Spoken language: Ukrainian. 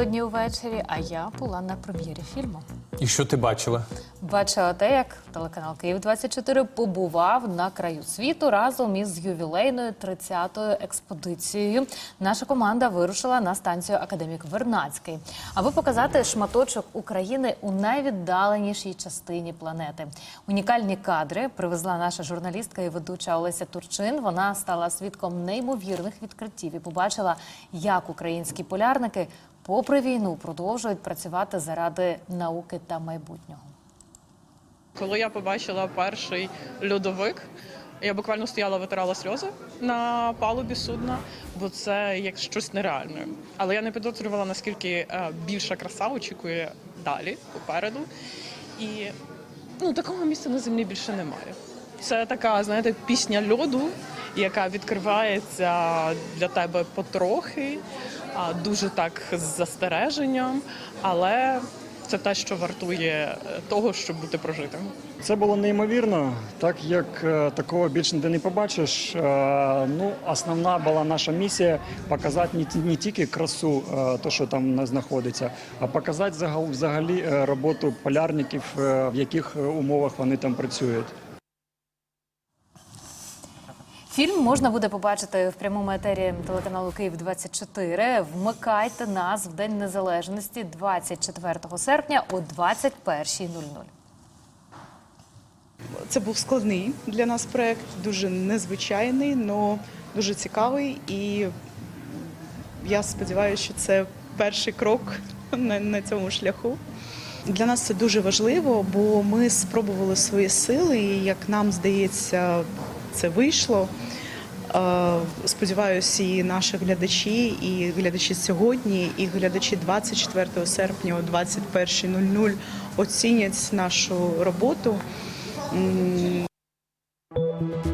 Сьогодні увечері, а я була на прем'єрі фільму. І що ти бачила? Бачила те, як телеканал Київ 24 побував на краю світу разом із ювілейною 30-ю експедицією. Наша команда вирушила на станцію Академік Вернацький, аби показати шматочок України у найвіддаленішій частині планети. Унікальні кадри привезла наша журналістка і ведуча Олеся Турчин. Вона стала свідком неймовірних відкриттів і побачила, як українські полярники, попри війну, продовжують працювати заради науки та майбутнього. Коли я побачила перший льодовик, я буквально стояла, витирала сльози на палубі судна, бо це як щось нереальне. Але я не підозрювала, наскільки е, більша краса очікує далі, попереду. І ну, такого місця на землі більше немає. Це така, знаєте, пісня льоду, яка відкривається для тебе потрохи, дуже так з застереженням, але це те, що вартує е, того, щоб бути прожитим. Це було неймовірно, так як е, такого більше ніде не побачиш. Е, Ну, основна була наша місія показати не, тільки красу, то що там знаходиться, а показати загал- взагалі роботу полярників, в яких умовах вони там працюють. Фільм можна буде побачити в прямому етері телеканалу Київ 24 Вмикайте нас в День Незалежності 24 серпня о 21.00. Це був складний для нас проект, дуже незвичайний, але дуже цікавий. І я сподіваюся, що це перший крок на, цьому шляху. Для нас це дуже важливо, бо ми спробували свої сили, і як нам здається, це вийшло. Е, Сподіваюся, і наші глядачі, і глядачі сьогодні, і глядачі 24 серпня о 21.00 оцінять нашу роботу.